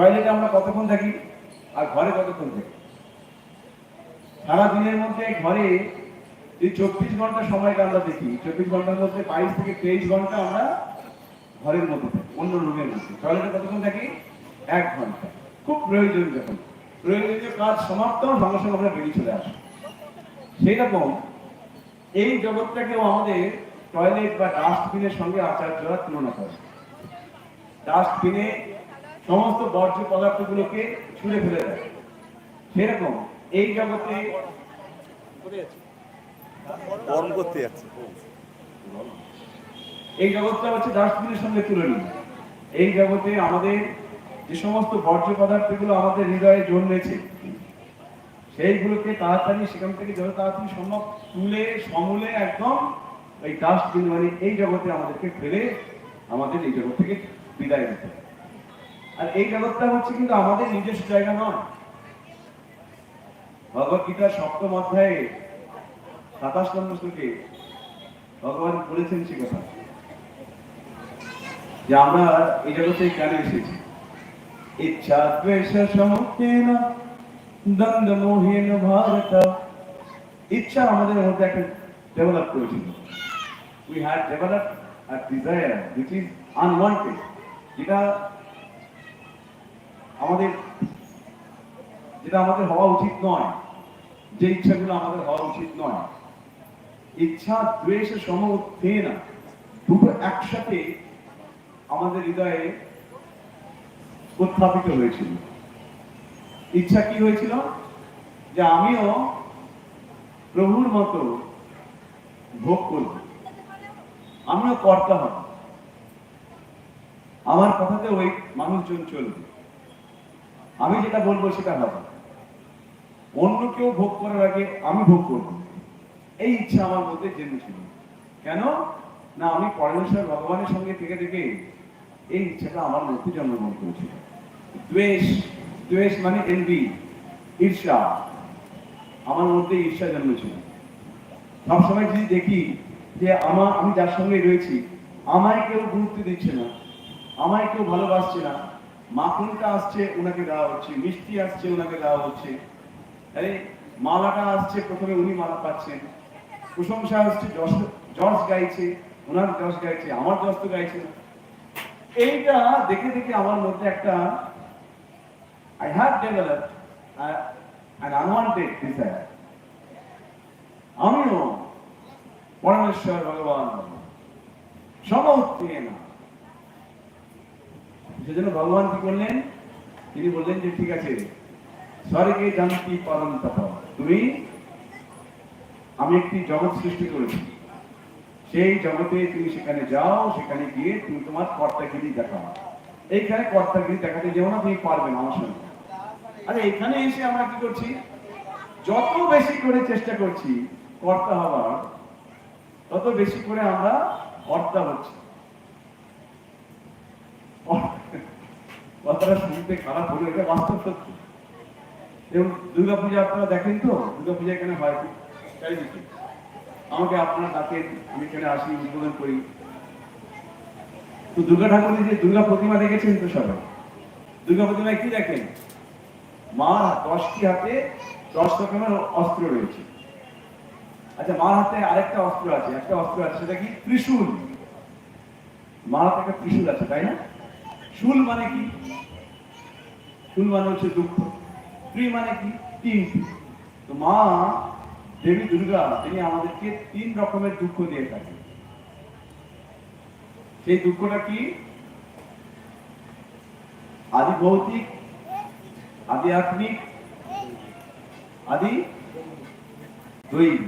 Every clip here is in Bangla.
টয়লেটে আমরা কতক্ষণ থাকি আর ঘরে কতক্ষণ থাকি? সারা দিনের মধ্যে ঘরে এই চব্বিশ ঘণ্টা সময়টা আমরা দেখি। চব্বিশ ঘণ্টার মধ্যে বাইশ থেকে তেইশ ঘণ্টা আমরা ঘরের মধ্যে থাকি, অন্য রুমের মধ্যে। টয়লেটে কতক্ষণ থাকি? এক ঘণ্টা। খুব প্রয়োজন যখন। প্রয়োজনীয় কাজ সমাপ্ত সঙ্গে সঙ্গে আমরা বেরিয়ে চলে আসি। সেই রকম এই জগৎটাকেও আমাদের টয়লেট বা ডাস্টবিনের সঙ্গে আচার্যরা তুলনা করে ডাস্টবিনে সমস্ত বর্জ্য পদার্থগুলোকে ছুঁড়ে ফেলে দেয়। সেরকম এই জগতে কর্ম করতে যাচ্ছে। এই জগৎটা হচ্ছে ডাস্টবিনের সঙ্গে তুলে তুলনীয় এই জগতে আমাদের যে সমস্ত বর্জ্য পদার্থগুলো আমাদের হৃদয়ে জন্মেছে সেইগুলোকে তাড়াতাড়ি সেখান থেকে যত তাড়াতাড়ি সম্ভব তুলে সমূলে একদম এই ডাস্টবিন মানে এই জগতে আমাদেরকে ফেলে আমাদের এই জগৎ থেকে বিদায় দিতে হবে। আর এই জগৎটা হচ্ছে কিন্তু আমাদের নিজস্ব জায়গা নয়। ভগবত গীতার সপ্তম অধ্যায়ে সাতাশ নম্বর শ্লোকে ভগবান বলেছেন সে কথা, যে আমরা এই জগতে কেন এসেছি? ইচ্ছা দ্বেষ সমুখেন দ্বন্দ্ব মোহেন ভারত। ইচ্ছা আমাদের মধ্যে একটা ডেভেলপ করেছিল। We had develop a desire which is unwanted যেটা আমাদের, যেটা আমাদের হওয়া উচিত নয়, যে ইচ্ছাগুলো আমাদের হওয়া উচিত নয়। ইচ্ছা, দ্বেষ, সম না দুটো একসাথে আমাদের হৃদয়ে উত্থাপিত হয়েছিল। ইচ্ছা কি হয়েছিল? যে আমিও প্রভুর মতো ভোগ করব। আমিও কর্তা হব। আমার কথাতে ওই মানুষজন চলবে। আমি যেটা বলব সেটা হবে অন্য কেউ ভোগ করার আগে আমি ভোগ করব। এই ইচ্ছা আমার মধ্যে জন্মেছিল কেন? না, আমি পরমেশ্বর ভগবানের সঙ্গে থেকে থেকে এই ইচ্ছাটা আমার মধ্যে জন্মগ্রহণ করেছিল। দ্বেষ দ্বেষ মানে এনবি ঈর্ষা। আমার মধ্যে ঈর্ষা জন্মেছিল। সবসময় যদি দেখি যে আমার আমি যার সঙ্গে রয়েছি, আমায় কেউ গুরুত্ব দিচ্ছে না, আমায় কেউ ভালোবাসছে না মাখনটা আসছে ওনাকে দেওয়া হচ্ছে, মিষ্টি আসছে ওনাকে দেওয়া হচ্ছে। মালাটা আসছে, প্রথমে উনি মালা পাচ্ছেন। প্রশংসা আসছে, যশ গাইছে ওনার যশ গাইছে, আমার যশ তো গাইছে এইটা দেখে দেখে আমার মধ্যে একটা I have develop an unwanted desire. আমিও পরমেশ্বর ভগবান সমউত্তীয় না। সেজন্য ভগবান কি করলেন? তিনি বললেন যে, ঠিক আছে, স্বর্গে জানতি তুমি, আমি একটি জগৎ সৃষ্টি করেছি। সেই জগতে তুমি সেখানে যাও, সেখানে গিয়ে তুমি তোমার কর্তাগিরি দেখাও। এইখানে কর্তাগিরি দেখাতে যেও না, তুমি পারবে না আমার আরে এখানে এসে আমরা কি করছি? যত বেশি করে চেষ্টা করছি, কর্তা হওয়ার তত বেশি করে আমরা কর্তা হচ্ছি। কথাটা শুনতে খারাপ হলো, এটা বাস্তব সত্য। এবং দুর্গা পূজা আপনারা দেখেন তো দুর্গা পূজা এখানে হয় চারিদিকে। আমাকে আপনারা ডাকেন আমি এখানে আসি, উদ্বোধন করি। তো দুর্গা ঠাকুরের যে দুর্গা প্রতিমা দেখেছেন তো সবাই? দুর্গা প্রতিমায় কি দেখেন? মা দশটি হাতে দশ রকমের অস্ত্র রয়েছে। আচ্ছা মার হাতে আরেকটা অস্ত্র আছে। একটা অস্ত্র আছে, সেটা কি? ত্রিশূল। মার হাতে একটা ত্রিশূল আছে, তাই না? শুল মানে কি? শুল মানে হচ্ছে দুঃখ। ত্রি মানে কি? তিনটি তো মা, দেবী দুর্গা, তিনি আমাদেরকে তিন রকমের দুঃখ দিয়ে থাকেন। সেই দুঃখটা কি? আদি ভৌতিক, আদি আত্মিক, আদি দৈবিক।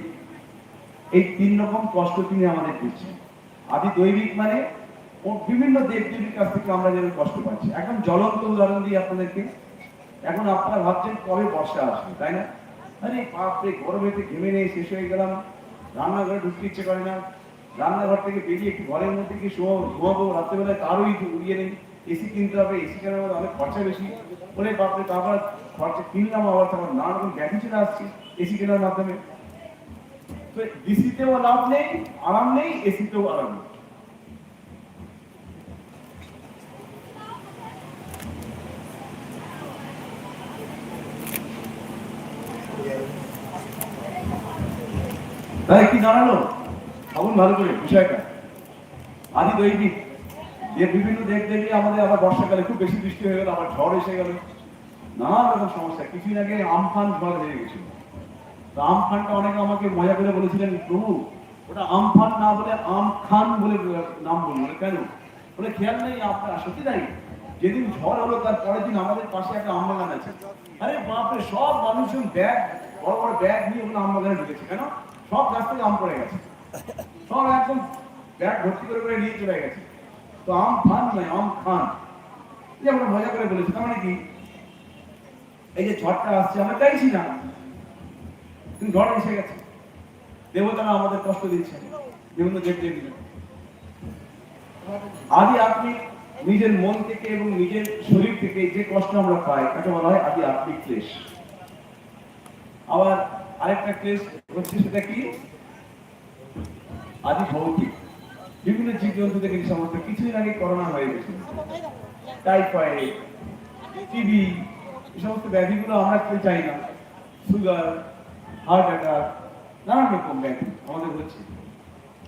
এই তিন রকম কষ্ট তিনি আমাদের দিচ্ছেন। আদি দৈবিক মানে বিভিন্ন দেব দেবীর কাছ থেকে আমরা যেন কষ্ট পাচ্ছি। এখন জ্বলন্ত উদাহরণ দিই আপনাদেরকে। এখন আপনারা ভাবছেন কবে বর্ষা আসবে, তাই না? আরে বাপরে গরমেতে ঘেমে নেই, শেষ হয়ে গেলাম। রান্নাঘরে ঢুকতে ইচ্ছে করে না। রান্নাঘর থেকে বেরিয়ে একটু ঘরের মধ্যে কি শোয়াবো ঘুমাবো। রাত্রেবেলায় তারও একটু উড়িয়ে নেই। এসি কিনতে হবে এসি কেনার মধ্যে অনেক খরচা বেশি। ওরে বাপরে তারপর খরচা কিনলাম, আবার তখন নানা রকম গ্যাসি চলে আসছে এসি কেনার মাধ্যমে। তো ডিসিতেও লাভ নেই, আরাম নেই এসিতেও আরাম নেই। তাই কি জানালো? ভাবুন ভালো করে, বিষয়টা। আদি দৈনিক যে বিভিন্ন দেখ দেখে আমাদের আবার বর্ষাকালে খুব বেশি বৃষ্টি হয়ে গেল, আবার ঝড় এসে গেল। নানা রকম সমস্যা। কিছুদিন আগে আমফান ঝড় হয়ে গেছিল। তো আমফানটা অনেকে আমাকে মজা করে বলেছিলেন, প্রভু, ওটা আমফান না বলে আমখান বলে নাম বলব কেন? বলে, খেয়াল নেই আপনার, সত্যি তাই। যেদিন ঝড় হলো, তার পরের দিন আমাদের পাশে একটা আম বাগান আছে। আরে বাপরে, সব মানুষজন ব্যাগ, বড় বড় ব্যাগ নিয়ে ওগুলো আম বাগানে ঢুকেছে, কেন? সব গাছ আম পড়ে গেছে। সব একদম ব্যাগ ভর্তি করে করে নিয়ে চলে গেছে। তো আম খান নয় আম খান। যে আমরা মজা করে বলেছি, তার মানে কি? এই যে ঝড়টা আসছে, আমরা চাইছি না। কিন্তু ঝড় এসে গেছে। দেবতারা আমাদের কষ্ট দিচ্ছে। বিভিন্ন দেব দেবীরা আদি আত্মিক নিজের মন থেকে এবং নিজের শরীর থেকে যে কষ্ট আমরা পাই, তাকে বলা হয় আদি আত্মিক ক্লেশ। আবার আরেকটা ক্লেশ হচ্ছে সেটা কি? আদি ভৌতিক। বিভিন্ন জীব জন্তু থেকে সমস্ত কিছুদিন আগে করোনা হয়ে গেছিল। টাইফয়েড টিবি এই সমস্ত ব্যাধিগুলো আমরা কেউ চাই না। সুগার হার্ট অ্যাটাক নানান রকম ব্যাধি আমাদের হচ্ছে।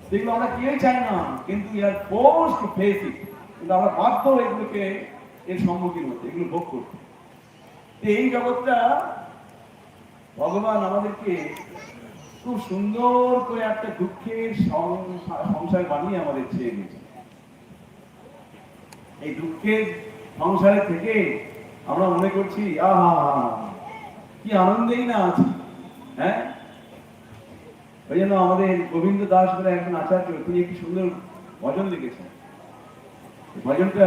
সেগুলো আমরা কেউই চাই না, কিন্তু ফোর্স টু ফেস কিন্তু আমরা বাধ্য এগুলোকে এর সম্মুখীন হতে, এগুলো ভোগ করতে। এই জগৎটা ভগবান আমাদেরকে খুব সুন্দর করে একটা দুঃখের সংসার বানিয়ে আমাদের ছেড়ে দিয়েছে। এই দুঃখের সংসারে থেকে আমরা মনে করছি, আহা, কি আনন্দেই না আছি। হ্যাঁ? ওই জন্য আমাদের গোবিন্দ দাস বলে একজন আচার্য, তিনি একটি সুন্দর ভজন লিখেছেন। ভজনটা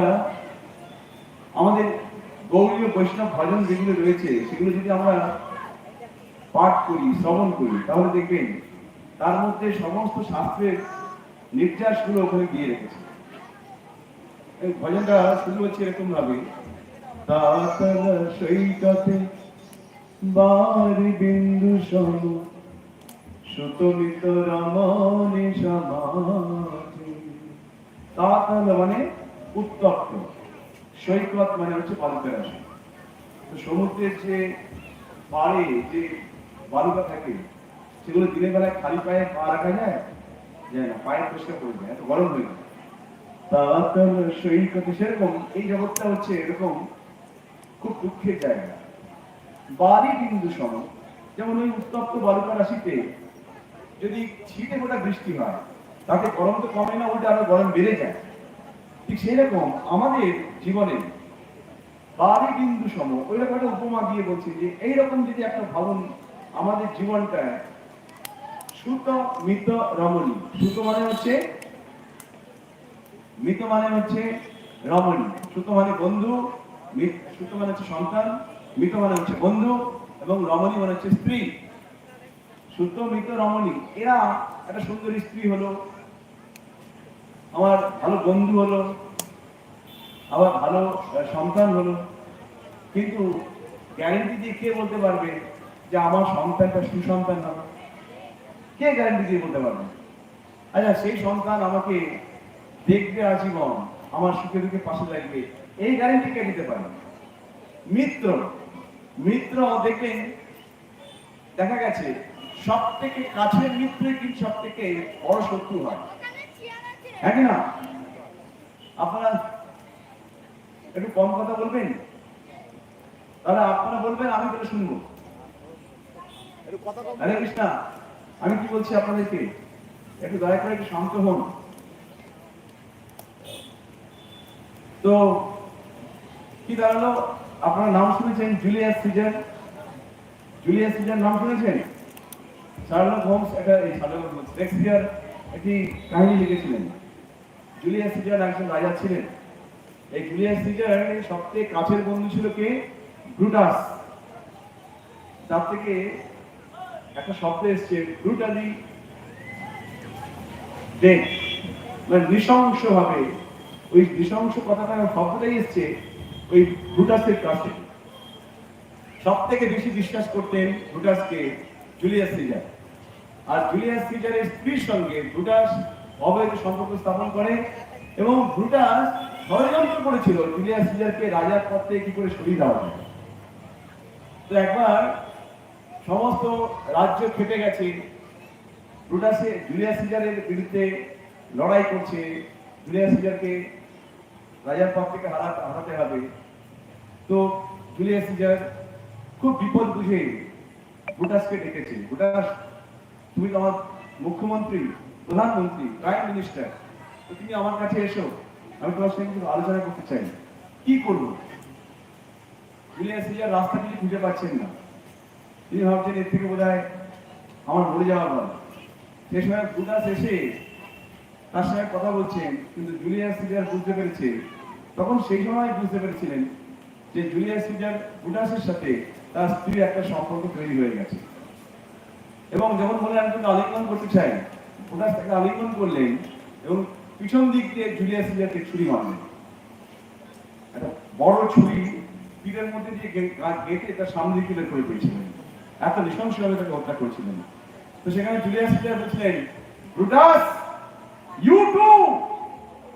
আমাদের গৌরীয় বৈষ্ণব ভজন যেগুলো রয়েছে, সেগুলো যদি আমরা পাঠ করি, শ্রবণ করি, তাহলে দেখবেন তার মধ্যে সমস্ত শাস্ত্রের নির্যাসগুলো ওখানে দিয়ে রেখেছে। ভজনটা শুরু হচ্ছে এরকম ভাবে তাতল সৈকতে বারি বিন্দু সম, সুতমিত রমণে সমাজে তাতল মানে উত্তপ্ত। সৈকত মানে হচ্ছে বালুকা রাশি তো সমুদ্রের যে পাড়ে, যে বালুকা থাকে। সেগুলো দিনের বেলায় খালি পায়ে পা রাখা যায় যায় না, পায়ে পরিষ্কার করে যায় এত গরম হয়ে তাতল সৈকতে সেরকম, এই জগৎটা হচ্ছে এরকম, খুব দুঃখের জায়গা। বাড়ি বিন্দু সম, যেমন ওই উত্তপ্ত বালুকা রাশিতে যদি ছিটে ফোটা বৃষ্টি হয়, তাতে গরম তো কমে না ওটা আরও গরম বেড়ে যায়। ঠিক সেই রকম আমাদের জীবনে বাড়ি বিন্দু সম, ওই রকম একটা উপমা দিয়ে বলছে যে, এইরকম যদি একটা ভাবুন আমাদের জীবনটা সুত মিত রমণী। সুত মানে হচ্ছে মৃত মানে হচ্ছে রমণী। সুত মানে বন্ধু সুত মানে হচ্ছে সন্তান মৃত মানে হচ্ছে বন্ধু, এবং রমণী মানে হচ্ছে স্ত্রী। সুত মৃত রমণী, এরা একটা সুন্দরী স্ত্রী হলো। আমার ভালো বন্ধু হলো। আবার ভালো সন্তান হলো। কিন্তু গ্যারেন্টি দিয়ে কে বলতে পারবে? যে আমার সন্তানটা সুসন্তান হবে কে গ্যারান্টি দিয়ে বলতে পারবে? আচ্ছা সেই সন্তান আমাকে দেখবে আজীবন, আমার সুখে দুঃখে পাশে লাগবে এই গ্যারান্টি কে দিতে পারে? মিত্র। মিত্র দেখবেন দেখা গেছে সব থেকে কাছের মিত্রই কিন্তু সব থেকে বড় শত্রু হয়। হ্যাঁ কি না? আপনারা একটু কম কথা বলবেন? তাহলে আপনারা বলবেন, আমি তাহলে শুনব। হরে কৃষ্ণা, আমি কি বলছি আপনাদেরকে? একটু দয়া করে একটু শান্ত হন। তো, কি দাঁড়াল? আপনার নাম শুনেছেন? Julius caesar? জুলিয়াস সিজার নাম শুনেছেন? শার্লক হোমস, একটা এই শার্লক হোমস শেক্সপিয়ার একটি কাহিনী লিখেছিলেন। জুলিয়াস সিজার একজন রাজা ছিলেন। এই জুলিয়াস সিজার সবথেকে কাছের বন্ধু ছিল কে? ব্রুটাস। তার থেকে একটা শব্দ এসছে ব্রুটালি মানে নৃশংস ওই নৃশংস কথাটা শব্দটাই এসছে, ওই কাছে। সব থেকে বেশি বিশ্বাস করতেন জুলিয়াস সিজার। আর জুলিয়াস সিজারের স্ত্রীর সঙ্গে ব্রুটাস অবৈধ সম্পর্ক স্থাপন করে এবং ব্রুটাস ষড়যন্ত্র করেছিল জুলিয়াস সিজারকে রাজার পদ থেকে কি করে সরিয়ে দেওয়া যায়। তো একবার সমস্ত রাজ্য খেপে গেছে। ব্রুটাসে জুলিয়াস সিজারের বিরুদ্ধে লড়াই করছে। জুলিয়াস সিজারকে রাজার পদ থেকে হারাতে হারাতে হবে। তো জুলিয়াস সিজার খুব বিপদ বুঝে ব্রুটাসকে ডেকেছে। ব্রুটাস তুমি আমার মুখ্যমন্ত্রী, প্রধানমন্ত্রী, প্রাইম মিনিস্টার। তো তুমি আমার কাছে এসো। আমি তোমার সঙ্গে কিছু আলোচনা করতে চাই। কি করব? জুলিয়াস সিজার রাস্তা কিছু খুঁজে পাচ্ছেন না। তিনি ভাবছেন এর থেকে বোধ আমার মরে যাওয়ার পর সে সময় বুদাস এসে তার সঙ্গে কথা বলছেন, কিন্তু জুলিয়াস সিজার বুঝতে পেরেছে, তখন সেই সময় বুঝতে পেরেছিলেন যে জুলিয়াস সিজার বুদাসের সাথে তার স্ত্রীর একটা সম্পর্ক তৈরি হয়ে গেছে। এবং যখন বলে, আমি তোকে আলিঙ্গন করতে চাই বুদাস তাকে আলিঙ্গন করলেন এবং পিছন দিক দিয়ে জুলিয়াস সিজারকে ছুরি মারলেন। একটা বড় ছুরি পিঠের মধ্যে দিয়ে গে- গা- গেঁথে তার সামনে দিকে করে দিয়েছিলেন। এত নৃশংসভাবে তাকে হত্যা করেছিলেন। তো সেখানে জুলিয়াস সিজার বলছিলেন, ব্রুটাস ইউ টু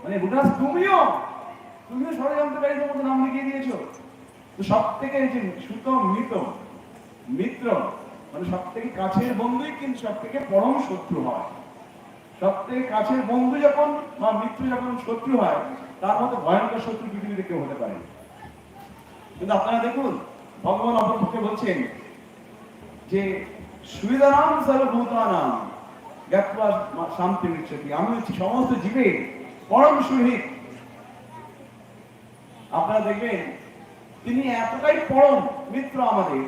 মানে ব্রুটাস, তুমিও! তুমিও ষড়যন্ত্রকারীদের মধ্যে নাম লিখিয়ে দিয়েছ। তো সব থেকে যে সুতম, মৃত, মিত্র মানে সব থেকে কাছের বন্ধুই কিন্তু সব থেকে পরম শত্রু হয়। সব থেকে কাছের বন্ধু যখন বা মিত্র যখন শত্রু হয়, তার মতো ভয়ঙ্কর শত্রু পৃথিবীতে কেউ হতে পারে কিন্তু আপনারা দেখুন, ভগবান অপরপক্ষে বলছেন যে সুবিধারাম সর্বভূতানাম। জ্ঞাতবা শান্তি মিচ্ছতি আমি হচ্ছি সমস্ত জীবের পরম সুহিত আপনারা দেখবেন, তিনি এতটাই পরম মিত্র আমাদের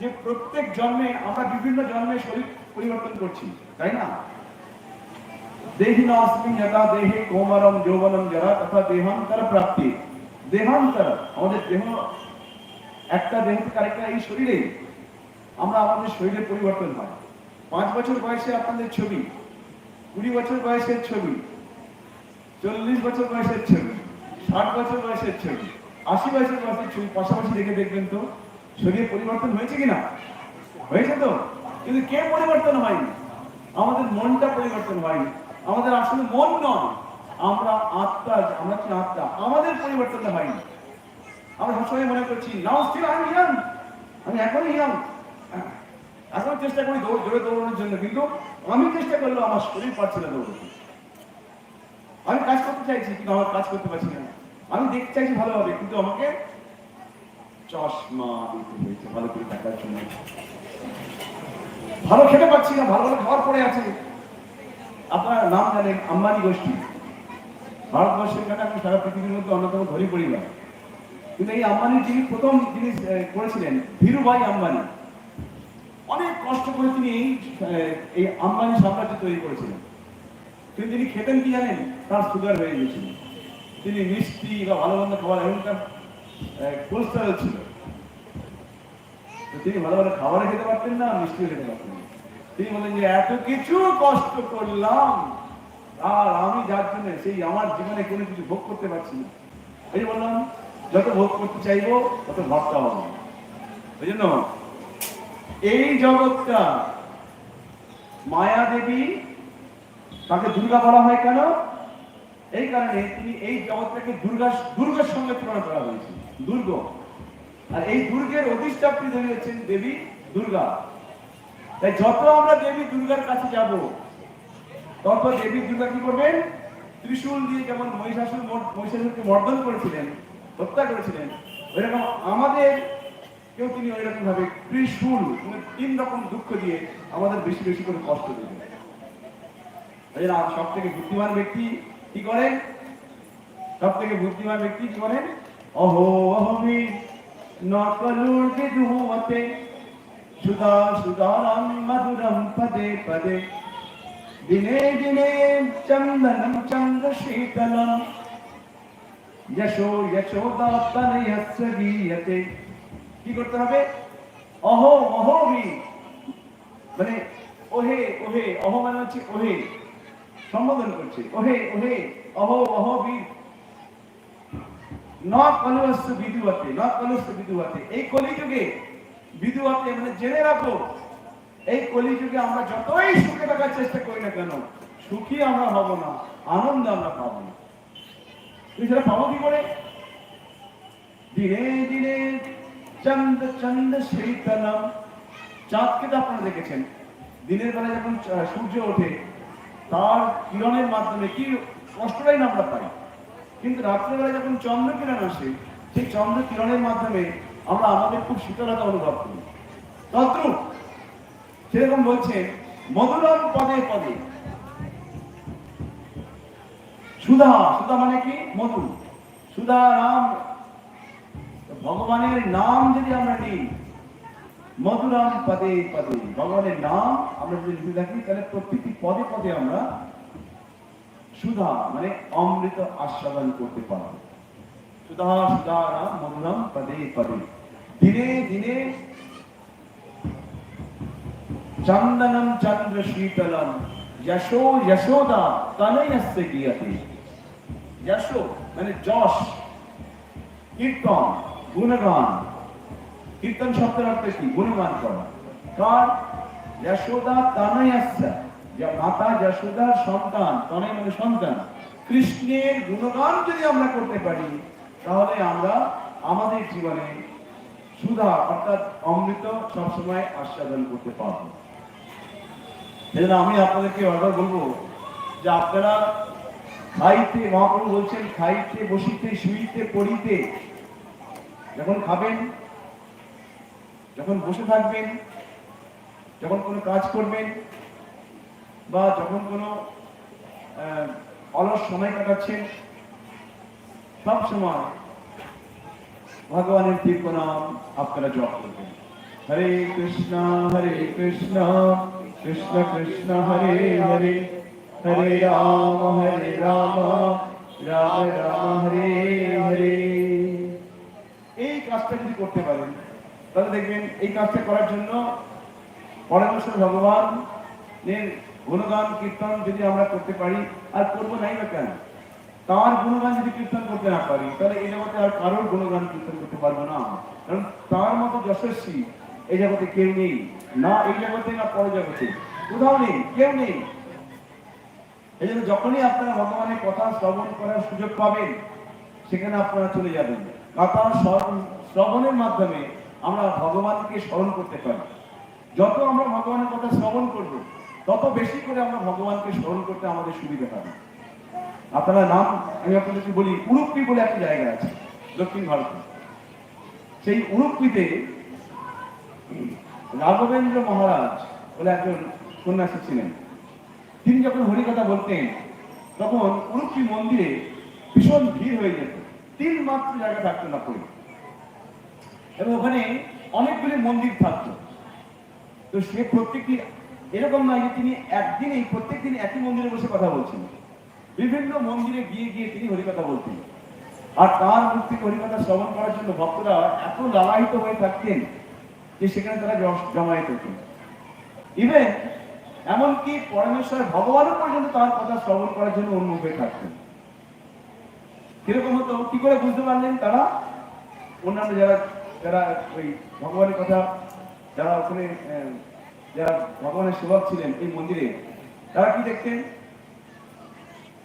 যে প্রত্যেক জন্মে আমরা বিভিন্ন জন্মে শরীর পরিবর্তন করছি, তাই না? দেহি নাস্মিন যথা দেহে কোমরম যৌবনম যারা তথা দেহান্তর প্রাপ্তি। দেহান্তর, আমাদের দেহ, একটা দেহ থেকে এই শরীরে আমরা আমাদের শরীরের পরিবর্তন হয়। পাঁচ বছর বয়সে আপনাদের ছবি, কুড়ি বছর বয়সের ছবি, চল্লিশ বছর বয়সের ছবি, ষাট বছর বয়সের ছবি, আশি বছর বয়সের ছবি পাশাপাশি দেখে দেখবেন তো শরীরের পরিবর্তন হয়েছে কিনা? হয়েছে তো, কিন্তু কে পরিবর্তন হয়নি? আমাদের মনটা পরিবর্তন হয়নি। আমাদের আসলে মন নয়। আমরা আত্মা, আমরা কি আত্মা? আমাদের পরিবর্তন হয়নি। আমরা সবসময় মনে করছি, নাও স্টিল আমি ইয়াং, আমি এখনই ইয়াং এখন চেষ্টা করি দৌড়, জোরে দৌড়ানোর জন্য, কিন্তু আমি চেষ্টা করলেও আমার শরীর পারছে না দৌড়াতে আমি কাজ করতে চাইছি, কিন্তু আমার কাজ করতে পারছি না। আমি দেখতে চাইছি ভালোভাবে, কিন্তু আমাকে চশমা দিতে হয়েছে, ভালো করে দেখার জন্য। ভালো খেতে পাচ্ছি না, ভালো ভালো খাবার পড়ে আছে। আপনারা নাম জানেন, আম্বানি গোষ্ঠী। ভারতবর্ষের কাছে আমি সারা পৃথিবীর মধ্যে অন্যতম ধনী পরিবার। কিন্তু এই আম্বানি যিনি প্রথম জিনিস করেছিলেন ধীরুভাই আম্বানি। অনেক কষ্ট করে তিনি এই এই আম্বানি সাম্রাজ্য তৈরি করেছিলেন। কিন্তু তিনি খেতেন কি জানেন? তার সুগার হয়ে গেছিল তিনি মিষ্টি বা ভালো মন্দ খাবার তার কোলেস্টেরল ছিল। তিনি ভালো ভালো খাবারে খেতে পারতেন না, মিষ্টিও খেতে পারতেন না। তিনি বলেন যে, এত কিছু কষ্ট করলাম। আর আমি যার জন্য সেই আমার জীবনে কোনো কিছু ভোগ করতে পারছি না। এই বললাম, যত ভোগ করতে চাইব, তত ভক্তা হবে। ওই জন্য এই জগৎটা মায়া দেবী তাকে দুর্গা বলা হয় কেন? এই কারণে তিনি এই জগৎটাকে দুর্গা, দুর্গের সঙ্গে তুলনা করা হয়েছে, দুর্গ। আর এই দুর্গের অধিষ্ঠাত্রী দেবী হচ্ছেন দেবী দুর্গা। তাই যত আমরা দেবী দুর্গার কাছে যাব, তত দেবী দুর্গা কি করবেন? ত্রিশূল দিয়ে যেমন মহিষাসুর মহিষাসুরকে মর্দন করেছিলেন, হত্যা করেছিলেন, ওইরকম আমাদের কেউ তিনি ওইরকম ভাবে ত্রিশূল তিন রকম দুঃখ দিয়ে আমাদের বেশি বেশি করে কষ্ট দেবেন সব থেকে বুদ্ধিমান ব্যক্তি কি করেন? সব থেকে বুদ্ধিমান ব্যক্তি কি করেন? অহো অহমি নকলুর বিধুমতে, সুধা সুধারাম মধুরম পদে পদে। দিনে দিনে চন্দনম চন্দ্র শীতলম। যশোদা তনয়স্য গীয়তে। কি করতে হবে? অহো অহমি মানে ওহে ওহে, অহ মানে হচ্ছে ওহে। সম্বোধন করছে, ওহে ওহে, অহো অহ বীর এই কলিযুগে মানে জেনে রাখো, এই কলিযুগে আমরা যতই সুখে থাকার চেষ্টা করি না কেন, সুখী আমরা হব না, আনন্দ আমরা পাবো না। সেটা পাবো কি করে? দিনে দিনে চন্দ চন্দ শীতলম। চাঁদকে তো আপনারা দেখেছেন। দিনের বেলা যখন সূর্য ওঠে, তার কিরণের মাধ্যমে কি কষ্টটাই না আমরা পাই। কিন্তু রাত্রেবেলা যখন চন্দ্র কিরণ আসে, সেই চন্দ্র কিরণের মাধ্যমে আমরা আমাদের খুব শীতলতা অনুভব করি। তদ্রুপ সেরকম বলছে, মধুরম পদে পদে। সুধা সুধা মানে কি? মধু। সুধা, রাম ভগবানের নাম যদি আমরা নিই মধুরাম পদে পদে, ভগবানের নাম আমরা যদি লিখে রাখি তাহলে প্রত্যেকটি পদে পদে আমরা সুধা মানে অমৃত আস্বাদন করতে পারব। সুধা সুধা রাম, মধুরাম পদে পদে। দিনে দিনে চন্দনম চন্দ্র শীতলম, যশো যশোদা তনয়স্য গিয়তে। যশো মানে যশ, কীর্তন। গুণগান। কীর্তন শব্দের অর্থ কি? গুণগান করা কার? যশোদা তনয়স্য। যা মাতা যশোদার সন্তান, তনয় মানে সন্তান। কৃষ্ণের গুণগান যদি আমরা করতে পারি, তাহলে আমরা আমাদের জীবনে সুধা, অর্থাৎ অমৃত সবসময় আস্বাদন করতে পারব। সেজন্য আমি আপনাদেরকে বারবার বলব যে আপনারা খাইতে, মহাপ্রভু বলছেন, খাইতে, বসিতে, শুইতে, পড়িতে যখন খাবেন, যখন বসে থাকবেন, যখন কোনো কাজ করবেন, বা যখন কোনো অলস সময় কাটাচ্ছেন, সব সময় ভগবানের তীর্থ নাম আপনারা জপ করবেন। হরে কৃষ্ণ হরে কৃষ্ণ কৃষ্ণ কৃষ্ণ, হরে হরে হরে রাম হরে রাম রাম রাম, হরে কাজটা যদি করতে পারেন তাহলে দেখবেন এই কাজটা করার জন্য পরমেশ্বর ভগবান এর গুণগান, কীর্তন যদি আমরা করতে পারি, আর করব নাই বা কেন? তার গুণগান যদি কীর্তন করতে না পারি, তাহলে এই জগতে আর কারোর গুণগান কীর্তন করতে পারব না কারণ তার মতো যশস্বী এই জগতে কেউ নেই। না এই জগতে, না পর জগতে। কোথাও নেই, কেউ নেই। এই জন্য যখনই আপনারা ভগবানের কথা শ্রবণ করার সুযোগ পাবেন, সেখানে আপনারা চলে যাবেন। কথা শ্রবণ- শ্রবণের মাধ্যমে আমরা ভগবানকে স্মরণ করতে পারি। যত আমরা ভগবানের কথা শ্রবণ করব, তত বেশি করে আমরা ভগবানকে স্মরণ করতে আমাদের সুবিধা হবে। আপনারা নাম আমি আপনাদেরকে বলি উড়ুপ্পি বলে একটা জায়গা আছে, দক্ষিণ ভারতে। সেই উড়ুপ্পিতে রাঘবেন্দ্র মহারাজ বলে একজন সন্ন্যাসী ছিলেন। তিনি যখন হরিকথা বলতেন, তখন উড়ুপ্পি মন্দিরে ভীষণ ভিড় হয়ে যেত। তিন মাত্র জায়গা থাকতো না করে এবং ওখানে অনেকগুলি মন্দির থাকতো। তো সে প্রত্যেকটি, এরকম নয় যে তিনি একদিনই প্রত্যেক দিন একই মন্দিরে বসে কথা বলছেন বিভিন্ন মন্দিরে গিয়ে গিয়ে তিনি হরিকথা বলতেন। আর তার মুখ থেকে হরিকথা শ্রবণ করার জন্য ভক্তরা এত লালায়িত হয়ে থাকতেন যে সেখানে তারা জমায়েত হতেন। ইভেন এমনকি পরমেশ্বর ভগবানও পর্যন্ত তার কথা শ্রবণ করার জন্য উন্মুখ হয়ে থাকতেন। কীরকম হতো, কি করে বুঝতে পারলেন তারা? অন্যান্য যারা যারা ওই ভগবানের কথা, যারা ওখানে যারা ভগবানের সেবক ছিলেন এই মন্দিরে, তারা কি দেখতেন?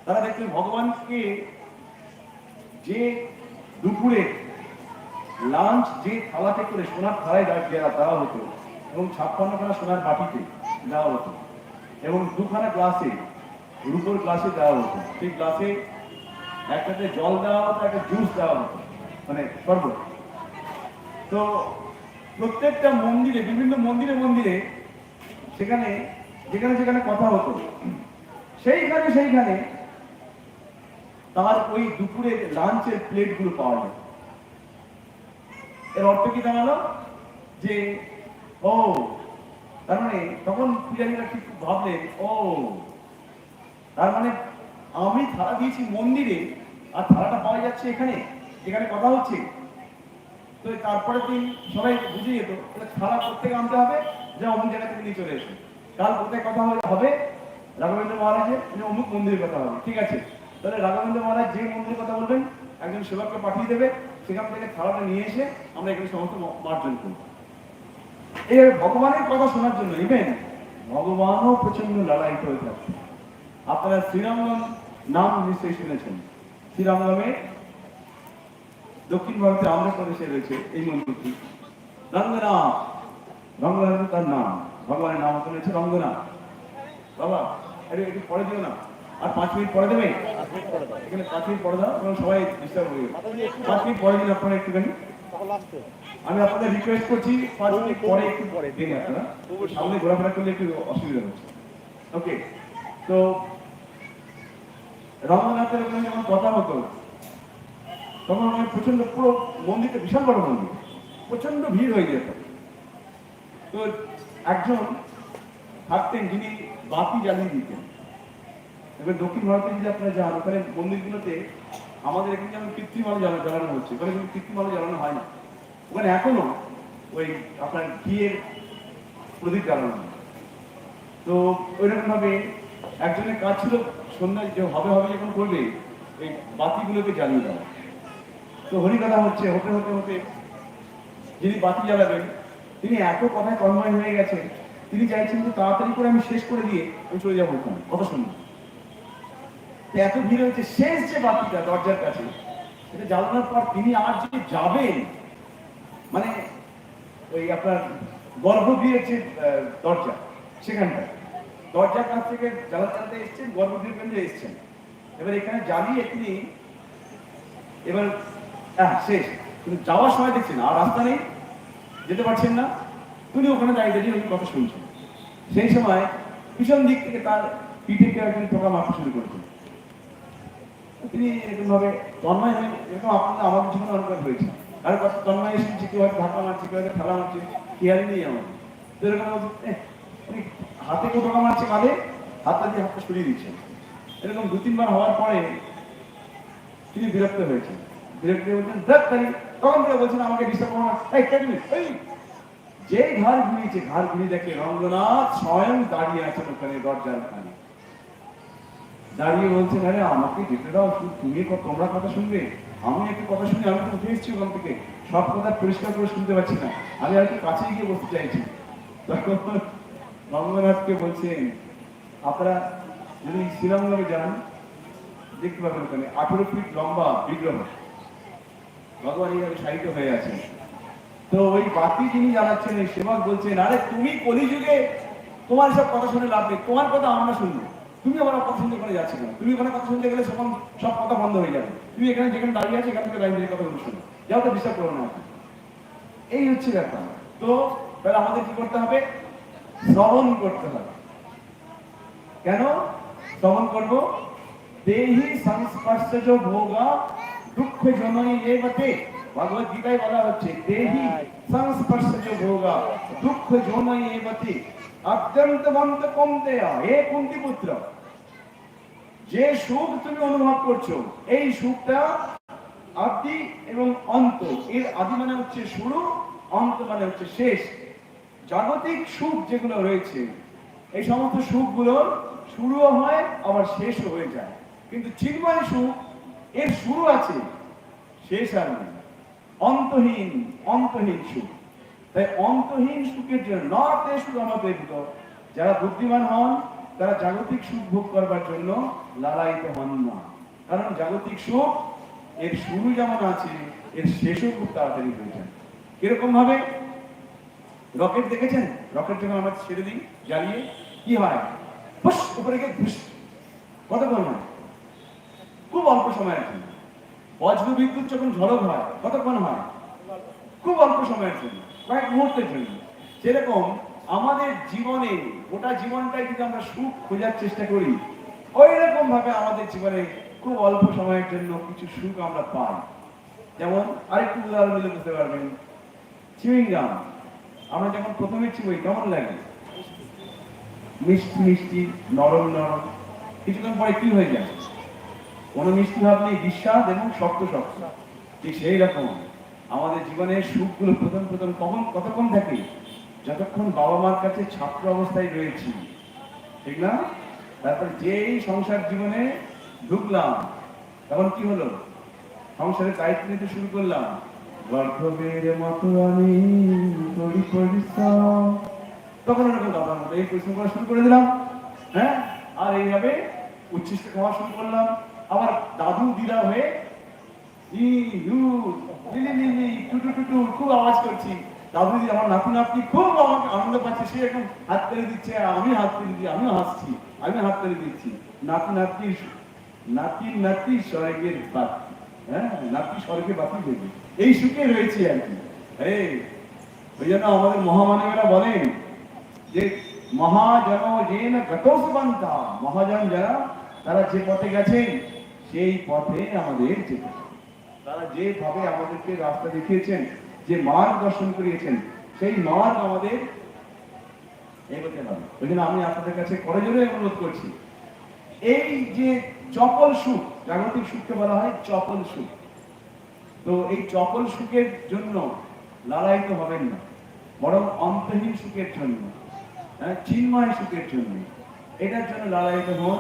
তারা দেখতেন ভগবানকে যে দুপুরে লাঞ্চ যে থালাতে করে সোনার থালায় দেওয়া দেওয়া হতো এবং ছাপ্পান্নখানা সোনার বাটিতে দেওয়া হতো এবং দুখানা গ্লাসে রূপোর গ্লাসে দেওয়া হতো। সেই গ্লাসে একটাতে জল দেওয়া হতো, একটা জুস দেওয়া হতো মানে শরবত। তো প্রত্যেকটা মন্দিরে, বিভিন্ন মন্দিরে মন্দিরে সেখানে, যেখানে যেখানে কথা হতো। সেইখানে সেইখানে তার ওই দুপুরে লাঞ্চের প্লেটগুলো পাওয়া যায়। এর অর্থ কি দাঁড়াল? যে, ও, তার মানে তখন পূজারীরা ঠিক ভাবলেন, ও, তার মানে আমি থালা দিয়েছি মন্দিরে, আর থালাটা পাওয়া যাচ্ছে এখানে এখানে কথা হচ্ছে। তো তারপরে দিন সবাই বুঝে যেত থালা প্রত্যেকে আনতে হবে, যে অমুক জায়গা থেকে নিয়ে চলে এসো কাল কোথায় কথা হলে- হবে রাঘবেন্দ্র মহারাজের অমুক মন্দিরের কথা হবে ঠিক আছে? তাহলে রাঘবেন্দ্র মহারাজ যে মন্দিরের কথা বলবেন, একজন সেবককে পাঠিয়ে দেবে, সেখান থেকে থালাটা নিয়ে এসে আমরা এখানে সমস্ত মার্জন করব। এই ভগবানের কথা শোনার জন্য ইভেন ভগবানও প্রচণ্ড লড়াইতে হয়ে থাকে আপনারা শ্রীরামগম নাম নিশ্চয়ই শুনেছেন। শ্রীরামগমে দক্ষিণ ভারতে আন্ধ্রপ্রদেশে রয়েছে এই মন্দিরটি। রঙ্গনাথ। রঙ্গনাথ তার নাম। ভগবানের নাম মতন হচ্ছে রঙ্গনা বাবা, আরে, একটু পরে দিও না। আর পাঁচ মিনিট পরে দেবে? এখানে পাঁচ মিনিট পরে দাও, কারণ সবাই ডিস্টার্ব হয়ে পাঁচ মিনিট পরে দিন আপনারা একটুখানি। আমি আপনাদের রিকোয়েস্ট করছি, পাঁচ মিনিট পরে একটু পরে দিন আপনারা। সামনে ঘোরাফেরা করলে একটু অসুবিধা হচ্ছে। ওকে তো রঙ্গনাথের ওখানে যখন কথা হতো তখন ওখানে প্রচণ্ড পুরো মন্দিরটা, বিশাল বড় মন্দির। প্রচণ্ড ভিড় হয়ে যেত তো একজন থাকতেন যিনি বাতি জ্বালিয়ে দিতেন। এবার দক্ষিণ ভারতে যদি আপনারা যান ওখানে মন্দিরগুলোতে আমাদের এখানে যেমন কৃত্রিম আলো জ্বালানো হচ্ছে ওখানে কিন্তু কৃত্রিম আলো জ্বালানো হয় না। ওখানে এখনও ওই আপনার ঘিয়ের প্রদীপ জ্বালানো। তো ওইরকম ভাবে একজনের কাজ ছিল সন্ধ্যায় যে হবে হবে যখন করবে, এই বাতিগুলোকে জ্বালিয়ে দেওয়া। তো হরিকথা হচ্ছে, হতে হতে হতে যিনি বাতি জ্বালাবেন, তিনি এত কথায় কর্ময় হয়ে গেছেন, তিনি চাইছেন যে তাড়াতাড়ি করে আমি শেষ করে দিয়ে আমি চলে যাব ওখানে কথা শুনুন। এত ভিড় হয়েছে, শেষ যে বাতিটা দরজার কাছে, সেটা জ্বালানোর পর তিনি আর যে যাবেন মানে ওই আপনার গর্ভগৃহের যে দরজা সেখানটা দরজার কাছ থেকে জ্বালা চালাতে এসছেন গর্ভগৃহ কেন্দ্রে এসছেন। এবার এখানে জ্বালিয়ে তিনি এবার হ্যাঁ শেষ কিন্তু যাওয়ার সময় দেখছেন আর রাস্তা নেই, যেতে পারছেন না। তিনি ওখানে দাঁড়িয়ে দাঁড়িয়ে কথা শুনছেন সেই সময় পিছন দিক থেকে তার পিঠে কেউ একজন টোকা শুরু তিনি তন্ময় হয়ে, এরকম আপনাদের আমাদের জীবনে অনেকবার হয়েছে। আর কত তন্ময় এসেছে কেউ হয়তো ধাক্কা মারছে, কেউ হয়তো ঠেলা মারছে কেয়ারি নেই এরকম হাতে কেউ টোকা মারছে কাঁধে, হাতটা দিয়ে হাতটা সরিয়ে দিচ্ছেন। এরকম দু তিনবার হওয়ার পরে তিনি বিরক্ত হয়েছেন। বিরক্ত যে ঘর ঘুরিয়েছে ঘর ঘুরিয়ে দেখে রঙ্গনাথ স্বয়ং দাঁড়িয়ে আছেন ওখানে, দরজার দাঁড়িয়ে বলছেন আরে, আমাকে যেতে দাও, তুমি তোমরা কথা শুনবে? আমি কথা শুনি আমি তো উঠে এসেছি ওখান থেকে। সব কথা পরিষ্কার করে শুনতে পাচ্ছি না। আমি আর একটু কাছে গিয়ে বসতে চাইছি। তখন রঙ্গনাথকে বলছেন আপনারা যদি শ্রীরামনগরে যান, দেখতে পাবেন ওখানে আঠেরো ফিট লম্বা বিগ্রহ। ভগবান এইভাবে সাহিত্য হয়ে আছে তো ওই বাতি যিনি জ্বালাচ্ছেন, এই সেবক বলছেন, আরে তুমি কলিযুগে তোমার সব কথা শুনে লাভ নেই, তোমার কথা আমরা শুনব। তুমি আমার কথা শুনতে ওখানে যাচ্ছি না তুমি ওখানে কথা শুনতে গেলে তখন সব কথা বন্ধ হয়ে যাবে। তুমি এখানে যেখানে দাঁড়িয়ে আছে, এখান থেকে দাঁড়িয়ে কথা বলে যাও তো ডিস্টার্ব করো না এই হচ্ছে ব্যাপার। তো তাহলে আমাদের কি করতে হবে? শ্রবণ করতে হবে। কেন? শ্রবণ করব? দেহি সংস্পর্শজ ভোগা দুঃখ জননী এবতে ভগবত গীতায় বলা হচ্ছে দেহি সংস্পর্শজ ভোগা দুঃখ জননী এবতে অত্যন্ত মন্ত কমতেয়া হে কুন্তি পুত্র যে সুখ তুমি অনুভব করছ এই সুখটা আদি এবং অন্ত এর আদি মানে হচ্ছে শুরু অন্ত মানে হচ্ছে শেষ। জাগতিক সুখ যেগুলো রয়েছে এই সমস্ত সুখগুলোর শুরুও হয় আবার শেষও হয়ে যায়। কিন্তু চিন্ময় সুখ এর শুরু আছে শেষ আর নেই। অন্তহীন অন্তহীন সুখ। তাই অন্তহীন সুখের জন্য নতে শুধু আমাদের যারা বুদ্ধিমান হন, তারা জাগতিক সুখ ভোগ করবার জন্য লালায়িত হন না। কারণ জাগতিক সুখ এর শুরু যেমন আছে, এর শেষও খুব তাড়াতাড়ি হয়ে যায়। কীরকম ভাবে? রকেট দেখেছেন? রকেট যখন আমরা ছেড়ে দিই, জ্বালিয়ে, কি হয়? উপরে গিয়ে কতক্ষণ হয় খুব অল্প সময়ের জন্য। বজ্র বিদ্যুৎ যখন ঝড়ক হয়, কতক্ষণ হয়? খুব অল্প সময়ের জন্য, কয়েক মুহূর্তের জন্য। সেরকম আমাদের জীবনে, গোটা জীবনটাই যদি আমরা সুখ খোঁজার চেষ্টা করি ওই রকম ভাবে আমাদের জীবনে খুব অল্প সময়ের জন্য কিছু সুখ আমরা পাই। যেমন আরেকটু উদাহরণ দিলে বুঝতে পারবেন। চুইংগাম আমরা যখন প্রথমে চিবই কেমন লাগে? মিষ্টি মিষ্টি, নরম নরম। কিছুক্ষণ পরে কি হয়ে যায়? কোনো মিষ্টি ভাব নেই বিশ্বাস এবং শক্ত শক্ত। ঠিক সেই রকম আমাদের জীবনের সুখগুলো প্রথম প্রথম কখন, কতক্ষণ থাকে? যতক্ষণ বাবা মার কাছে ছাত্র অবস্থায় রয়েছি। ঠিক না? তারপর যেই সংসার জীবনে ঢুকলাম, তখন কি হলো? সংসারের দায়িত্ব নিতে শুরু করলাম। গর্ভবের মতো আমি তখন দাদার মতো এই পরিশ্রম করা শুরু করে দিলাম। হ্যাঁ? আর এইভাবে উচ্ছিষ্ট খাওয়া শুরু করলাম। আবার দাদু দিদা হয়ে খুব আওয়াজ করছি। তারপরে যদি আমার খুব আনন্দ পাচ্ছে। সে হাত দিচ্ছে আমি হাত আমিও হাসছি আমি হাত দিচ্ছি। নাতি নাতি স্বর্গের বাত। হ্যাঁ নাতি স্বর্গে বাতি দেবে। এই সুখে রয়েছে আর কি। ওই জন্য আমাদের মহামানবেরা বলেন যে মহাজন যেন গতসবন্তা মহাজন যারা, তারা যে পথে গেছেন সেই পথে আমাদের যেতে হবে। তারা যেভাবে আমাদেরকে রাস্তা দেখিয়েছেন যে মার্গ দর্শন করিয়েছেন সেই মার্গ আমাদের এগোতে হবে। ওই জন্য আমি আপনাদের কাছে করজোরে অনুরোধ করছি এই যে চপল সুখ জাগতিক সুখকে বলা হয় চপল সুখ। তো এই চপল সুখের জন্য লালায়িত হবেন না বরং অন্তহীন সুখের জন্য হ্যাঁ, চিন্ময় সুখের জন্য। এটার জন্য লালায়িত হন।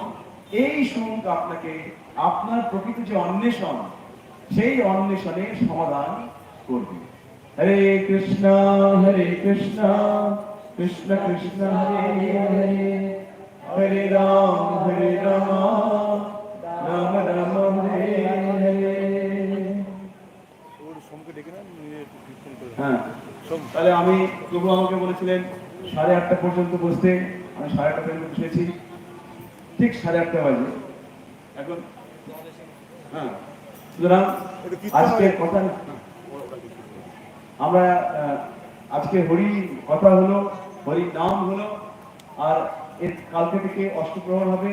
এই সুখ আপনাকে আপনার প্রকৃত যে অন্বেষণ সেই অন্বেষণের সমাধান করবে। হরে কৃষ্ণ হরে কৃষ্ণ কৃষ্ণ কৃষ্ণ হরে হরে। হরে রাম হরে রাম রাম রাম হরে হরে। হ্যাঁ। তাহলে আমি প্রভু আমাকে বলেছিলেন সাড়ে আটটা পর্যন্ত বসতে। আমি সাড়ে আটটা পর্যন্ত বসেছি। ঠিক সাড়ে আটটা বাজে। এখন সুতরাং আজকের কথা। আমরা আজকে হরি কথা হলো হরি নাম হলো আর এর কালকে থেকে অষ্টপ্রহর হবে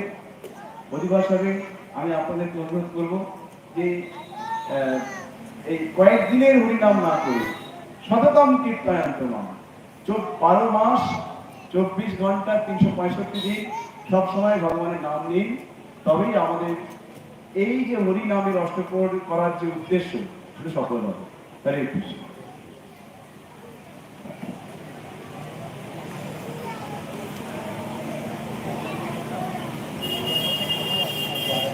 অধিবাস হবে আমি আপনাদেরকে অনুরোধ করব যে এই কয়েকদিনের হরিনাম না করে শততম কীর্তনান্ত নাম চোখ বারো মাস চব্বিশ ঘণ্টা তিনশো পঁয়ষট্টি দিন সবসময় ভগবানের নাম নিন তবেই আমাদের এই যে হরিনামের অষ্টপ্রহর করার যে উদ্দেশ্য সেটা সফল হবে হরে কৃষ্ণ